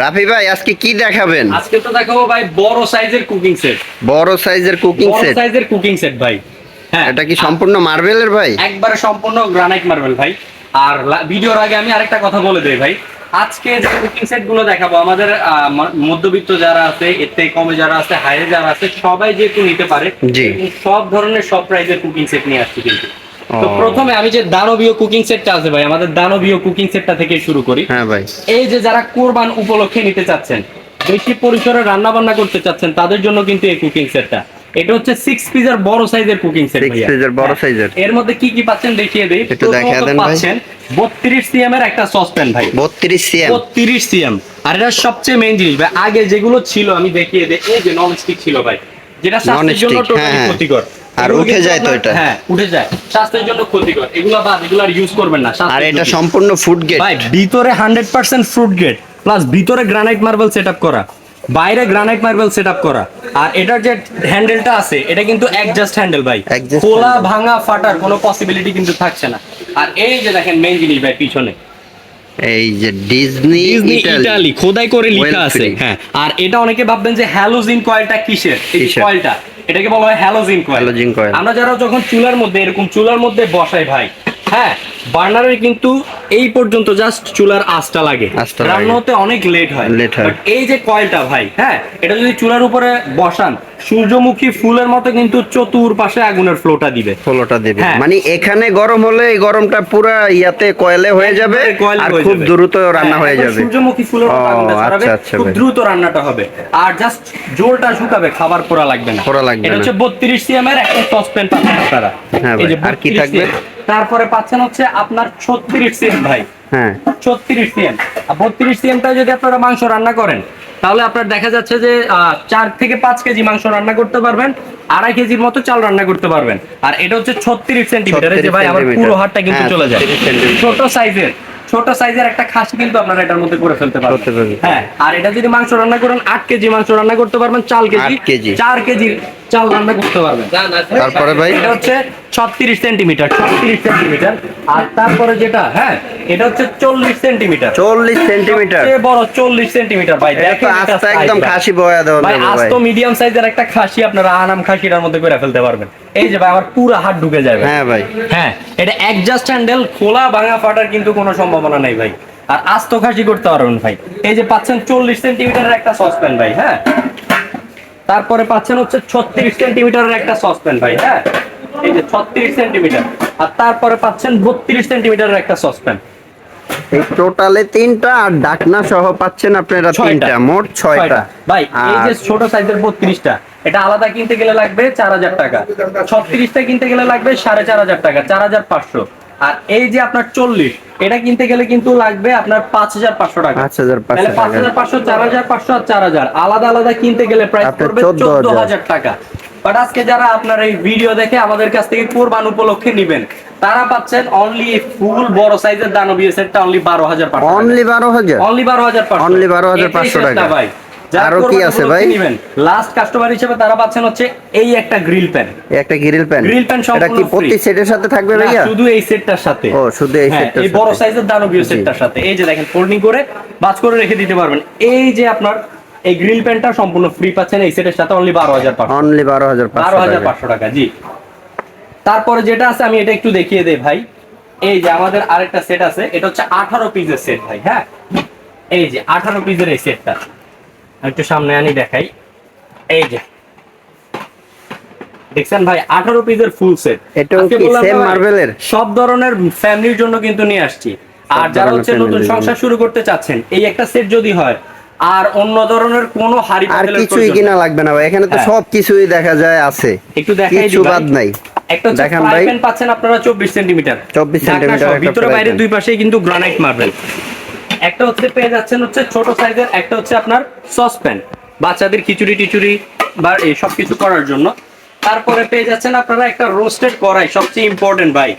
রাফি ভাই আজকে কি দেখাবেন? আজকে তো দেখাবো ভাই বড় সাইজের কুকিং সেট। বড় সাইজের কুকিং সেট? বড় সাইজের কুকিং সেট ভাই। হ্যাঁ। এটা কি সম্পূর্ণ মার্বেলের ভাই? একবারে সম্পূর্ণ গ্রানাইট মার্বেল ভাই। আর ভিডিওর আগে আমি আরেকটা কথা বলে দেই ভাই। আজকে যে কুকিং সেটগুলো দেখাবো আমাদের মধ্যবিত্ত যারা আছে এর থেকে কমে যারা আছে হাইরে যারা আছে সবাই যেহেতু নিতে পারে জি। সব ধরনের সব প্রাইজের কুকিং সেট নিয়ে আসছি কিন্তু। তো প্রথমে আমি যে দানবীয় কুকিং সেটটা আছে ভাই আমাদের দানবীয় কুকিং সেটটা থেকে শুরু করি। হ্যাঁ ভাই। এই যে যারা কোরবান উপলক্ষে নিতে চাচ্ছেন বেশি পরিসরে রান্না বান্না করতে চাচ্ছেন তাদের জন্য কিন্তু এই কুকিং সেটটা এটা হচ্ছে সিক্স পিসের বড় সাইজের কুকিং সেট Six piece এর বড় size এর। এর মধ্যে কি কি পাচ্ছেন দেখিয়ে দেই। একটু দেখায় দেন ভাই। পাচ্ছেন 32 সিএম এর একটা সসপ্যান ভাই। বত্রিশ সিএম 32 সিএম আর এটা সবচেয়ে মেইন জিনিস ভাই আগে যেগুলো ছিল আমি দেখিয়ে দেই এই যে নন স্টিক ছিল ভাই যেটা স্বাস্থ্যের জন্য হ্যাঁ, টোটালি হ্যাঁ। ক্ষতিকর। আর উঠে যায় তো এটা। হ্যাঁ উঠে যায়। স্বাস্থ্যের জন্য ক্ষতিকর। এগুলা বাদ এগুলো আর ইউজ করবেন না আর এটা সম্পূর্ণ ফুড গেট ভাই ভিতরে hundred percent fruit gate plus ভিতরে গ্রানাইট মার্বেল সেট করা। বাইরে গ্রানাইট মার্বেল সেট করা। আর এটার যে হ্যান্ডেলটা আছে এটা কিন্তু অ্যাডজাস্ট হ্যান্ডেল ভাই। খোলা ভাঙা ফাটার কোনো পসিবিলিটি কিন্তু থাকছে না। আর এই যে দেখেন মেইন জিনিস ভাই পিছনে। এই যে ডিজনি ইটালি খোদাই করে লেখা আছে। হ্যাঁ আর এটা অনেকে ভাববেন যে হ্যালোজিন কয়েলটা কিসের? এই কয়েলটা এটাকে বলা হয় হ্যালোজিন কয়েল। আমরা যারা যখন চুলার মধ্যে এরকম চুলার মধ্যে বসাই ভাই হ্যাঁ বার্নারের কিন্তু এই পর্যন্ত জাস্ট চুলার আঁচটা লাগে। রান্না হতে অনেক লেট হয়। Late হয়। এই যে কয়েলটা ভাই হ্যাঁ এটা যদি চুলার উপরে বসান সূর্যমুখী ফুলের মতো কিন্তু চতুর পাশে আগুনের ফ্লোটা দিবে। ফলোটা দেবে। হ্যাঁ। মানে এখানে গরম হলে এই গরমটা পুরো ইয়াতে কয়েলে হয়ে যাবে আর খুব দ্রুত রান্না হ্যাঁ, হয়ে যাবে। সূর্যমুখী ফুলের মতো আগুনটা ছড়াবে, আচ্ছা, আচ্ছা খুব দ্রুত রান্নাটা হবে। আর জাস্ট জোরটা শুকাবে খাবার পোড়া লাগবে না। পোড়া লাগবে এটা হচ্ছে বত্রিশ সিএম এর একটা সসপ্যান পাচ্ছেন আপনারা। হ্যাঁ আর কি থাকবে? তারপরে পাচ্ছেন হচ্ছে আপনার ছত্রিশ সিএম ভাই। হ্যাঁ। ছত্রিশ সিএম বত্রিশ সিএমটা যদি আপনারা মাংস রান্না করেন তাহলে আপনার দেখা যাচ্ছে যে চার থেকে পাঁচ কেজি মাংস রান্না করতে পারবেন আড়াই কেজির মতো চাল রান্না করতে পারবেন। আর এটা হচ্ছে ছত্রিশ সেন্টিমিটার এই যে ভাই আমার পুরো সেন্টিমিটার। কিন্তু চলে যায়। ছোট সাইজের ছোট সাইজের একটা খাসি কিন্তু আপনারা এটার মধ্যে করে ফেলতে পারবেন। হ্যাঁ আর এটা যদি মাংস রান্না করেন আট কেজি মাংস রান্না করতে পারবেন আট কেজি। চার কেজি চাল রান্না করতে পারবেন। তারপরে ভাই? এটা হচ্ছে ছত্রিশ সেন্টিমিটার ছত্রিশ সেন্টিমিটার। আর তারপরে যেটা হ্যাঁ এটা হচ্ছে চল্লিশ সেন্টিমিটার। চল্লিশ সেন্টিমিটার? বড় চল্লিশ সেন্টিমিটার ভাই দেখেন একদম খাসি বয়া দেওয়া ভাই আজ তো মিডিয়াম সাইজের একটা খাসি আপনারা আনাম খাসিটার মধ্যে করে ফেলতে পারবেন। এই যে ভাই আমার পুরো হাত ঢুকে যাবে। হ্যাঁ ভাই। হ্যাঁ এটা অ্যাডজাস্ট হ্যান্ডেল খোলা ভাঙা ফাটার কিন্তু কোনো সম্ভাবনা নেই ভাই। আর আস্ত খাসি করতে পারবেন ভাই। এই যে পাচ্ছেন চল্লিশ সেন্টিমিটারের একটা সসপ্যান ভাই হ্যাঁ? তারপরে পাচ্ছেন হচ্ছে ছত্রিশ সেন্টিমিটারের একটা সসপ্যান ভাই হ্যাঁ? এই যে ছত্রিশ সেন্টিমিটার। আর তারপরে পাচ্ছেন বত্রিশ সেন্টিমিটারের একটা সসপ্যান। এই টোটালে তিনটা আর ডাকনা সহ পাচ্ছেন আপনারা। তিনটা মোট ছয়টা। ভাই এই যে ছোট সাইজের বত্রিশটা এটা আলাদা কিনতে গেলে লাগবে চার হাজার টাকা। ছত্রিশটা কিনতে গেলে লাগবে সাড়ে চার হাজার টাকা চার হাজার পাঁচশো। আর এই যে আপনার চল্লিশ এটা কিনতে গেলে কিন্তু লাগবে আপনার পাঁচ হাজার পাঁচশো টাকা। 5,500 তাহলে পাঁচ হাজার পাঁচশো চার হাজার পাঁচশো আর চার হাজার। আলাদা আলাদা কিনতে গেলে প্রাইস পড়বে চোদ্দ হাজার। টাকা। বাট আজকে যারা আপনার এই ভিডিও দেখে আমাদের কাছ থেকে কোরবান উপলক্ষে নিবেন তারা পাচ্ছেন অনলি ফুল বড় সাইজের দানবীয় সেটটা অনলি বারো হাজার পাঁচশো অনলি বারো হাজার। অনলি বারো হাজার Only 12,500 টাকা। ভাই আরও কি আছে ভাই? লাস্ট কাস্টমার হিসেবে তারা পাচ্ছেন হচ্ছে এই একটা গ্রিল প্যান একটা গ্রিল প্যান Grill pan এটা কি প্রতি। সেটের সাথে থাকবে ভাইয়া? শুধু এই সেটটার সাথে। ও শুধু এই হ্যাঁ, সেটটার এই বড় সাইজের দানবীয়। সেটটার সাথে। এই যে দেখেন ফোল্ডিং করে বাজ করে রেখে দিতে পারবেন। এই যে আপনার এই গ্রিল প্যানটা সম্পূর্ণ ফ্রি পাচ্ছেন এই সেটের সাথে অনলি বারো হাজার পাঁচশো অনলি বারো হাজার বারো পাঁচশো হাজার টাকা পাঁচশো টাকা জি। তারপরে যেটা আছে আমি এটা একটু দেখিয়ে দেই ভাই। এই যে আমাদের আরেকটা সেট আছে এটা হচ্ছে আঠারো পিসের সেট ভাই হ্যাঁ? এই যে আঠারো পিসের এই সেটটা একটু সামনে আনি দেখাই। এই যে। দেখছেন ভাই আঠারো পিসের ফুল সেট কি মার্বেলের? সব ধরনের ফ্যামিলির জন্য কিন্তু নিয়ে আসছি। আর যারা হচ্ছে নতুন সংসার শুরু করতে চাচ্ছেন এই একটা সেট যদি হয় আর অন্য ধরনের কোনো হাড়ি আর কিছুই কিনা লাগবে না ভাই। এখানে তো হ্যাঁ। সব কিছুই দেখা যায় আছে। একটু দেখাই দিই বাদ নাই। একটা হচ্ছে ভাই। পাচ্ছেন আপনারা 24 সেন্টিমিটার 24 সেন্টিমিটার ভিতরে বাইরে দুই পাশেই কিন্তু গ্রানাইট মার্বেল একটা হচ্ছে পেয়ে যাচ্ছেন হচ্ছে ছোট সাইজের একটা হচ্ছে আপনার সসপ্যান। বাচ্চাদের খিচুড়ি টিচুড়ি বা এই সব কিছু করার জন্য। তারপরে পেয়ে যাচ্ছেন আপনারা একটা রোস্টেড কড়াই সবচেয়ে ইম্পর্টেন্ট ভাই।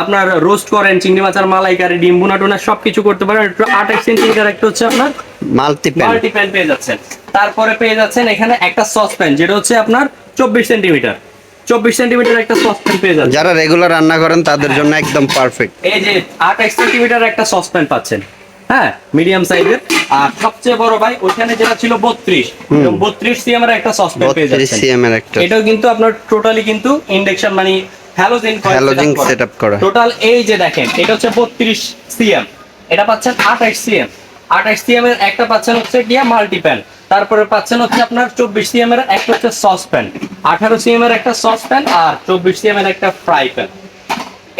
আপনার রোস্ট করেন চিংড়ি মাছের মালাইকারি ডিম বুনা টুনা সবকিছু করতে পারেন। একটু আঠাশ সেন্টিমিটার একটা হচ্ছে আপনার মাল্টি মাল্টি প্যান পেয়ে যাচ্ছেন। তারপরে পেয়ে যাচ্ছেন এখানে একটা সসপ্যান যেটা হচ্ছে আপনার চব্বিশ সেন্টিমিটার চব্বিশ সেন্টিমিটার একটা সসপ্যান পেয়ে যাচ্ছেন। যারা রেগুলার রান্না করেন তাদের জন্য একদম পারফেক্ট এই যে আঠাশ সেন্টিমিটার একটা সসপ্যান পাচ্ছেন। হ্যাঁ মিডিয়াম সাইজের আর সবচেয়ে বড় ভাই ওইখানে যেটা ছিল বত্রিশ। বত্রিশ সিএম এর একটা সসপ্যান পেয়ে যাচ্ছেন। সিএম এর একটা। এটাও কিন্তু আপনার টোটালি কিন্তু ইন্ডাকশন মানে হ্যালোজেন Halogen setup করা। টোটাল এই যে দেখেন এটা হচ্ছে বত্রিশ সিএম এটা পাচ্ছেন আঠাশ সিএম আঠাশ সিএম এর একটা পাচ্ছেন হচ্ছে গিয়া মাল্টিপ্যান তারপরে পাচ্ছেন হচ্ছে আপনার চব্বিশ সিএম এর একটা হচ্ছে সসপ্যান আঠারো সিএম এর একটা সসপ্যান আর চব্বিশ সিএম এর একটা ফ্রাই প্যান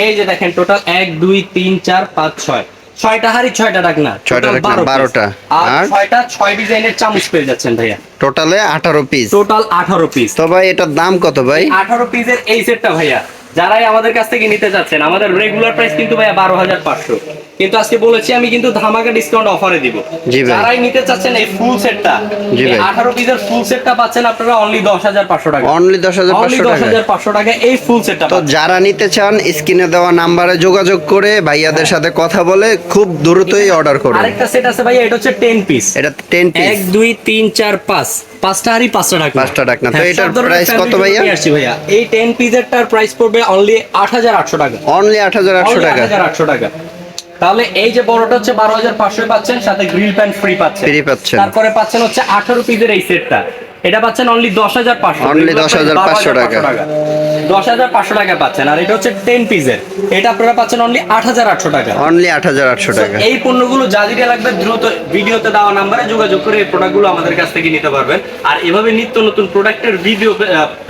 এই যে দেখেন টোটাল এক দুই তিন চার পাঁচ ছয়। ছয়টা হাড়ি ছয়টা ডাকনা। ছয়টা ডাকনা, বারোটা। আর? ছয়টা ছয় ডিজাইনের চামচ পেয়ে যাচ্ছেন ভাইয়া। টোটালে আঠারো পিস টোটাল আঠারো পিস তো ভাই এটার দাম কত ভাই? আঠারো পিসের এই সেটটা ভাইয়া। যারাই আমাদের কাছ থেকে নিতে চাচ্ছেন আমাদের রেগুলার প্রাইস কিন্তু ভাইয়া বারো হাজার পাঁচশো। কিন্তু আজকে বলেছি আমি কিন্তু ধামাকা ডিসকাউন্ট অফারে দিব। ভাই। যারাই নিতে চাচ্ছেন এই ফুল সেটটা জি ভাই। আঠারো পিসের ফুল সেটটা পাচ্ছেন আপনারা অনলি দশ হাজার পাঁচশো টাকা। অনলি দশ হাজার পাঁচশো টাকা হাজার পাঁচশো টাকা এই ফুল সেটটা তো যারা নিতে চান স্ক্রিনে দেওয়া নাম্বারে যোগাযোগ করে ভাইয়াদের সাথে কথা বলে খুব দ্রুতই অর্ডার করুন। আরেকটা সেট আছে ভাইয়া এটা হচ্ছে টেন পিস এটা টেন পিস এক দুই তিন চার পাঁচ। পাঁচটা হারি পাঁচটা টাকা পাঁচটা ডাকনা। তো হ্যাঁ, এটার price কত ভাইয়া? আসছি ভাইয়া। এই টেন পিসেরটার প্রাইস পড়বে অনলি আট হাজার আটশো টাকা। অনলি আট হাজার আটশো টাকা। আটশো টাকা। তাহলে এই যে বড়টা হচ্ছে বারো হাজার পাঁচশো পাচ্ছেন সাথে গ্রিল প্যান ফ্রি পাচ্ছেন ফ্রি পাচ্ছেন। তারপরে পাচ্ছেন হচ্ছে আঠারো পিসের এই সেটটা এটা পাচ্ছেন অনলি দশ হাজার পাঁচশো দশ হাজার পাঁচশো টাকা। দশ হাজার পাঁচশো টাকা পাচ্ছেন। আর এটা হচ্ছে টেন পিসের এটা আপনারা পাচ্ছেন অনলি আট হাজার আটশো টাকা। অনলি আট হাজার আটশো টাকা। এই পণ্যগুলো যা যেটা লাগবে দ্রুত ভিডিওতে দেওয়া নাম্বারে যোগাযোগ করে এই প্রোডাক্টগুলো আমাদের কাছ থেকে নিতে পারবেন। আর এভাবে নিত্য নতুন প্রোডাক্টের ভিডিও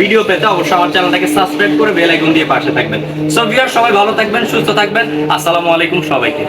ভিডিও পেতে অবশ্যই আমার চ্যানেলটাকে সাবস্ক্রাইব করে বেল আইকন দিয়ে পাশে থাকবেন। সো ভিউয়ার সবাই ভালো থাকবেন সুস্থ থাকবেন। আসসালামু আলাইকুম সবাইকে।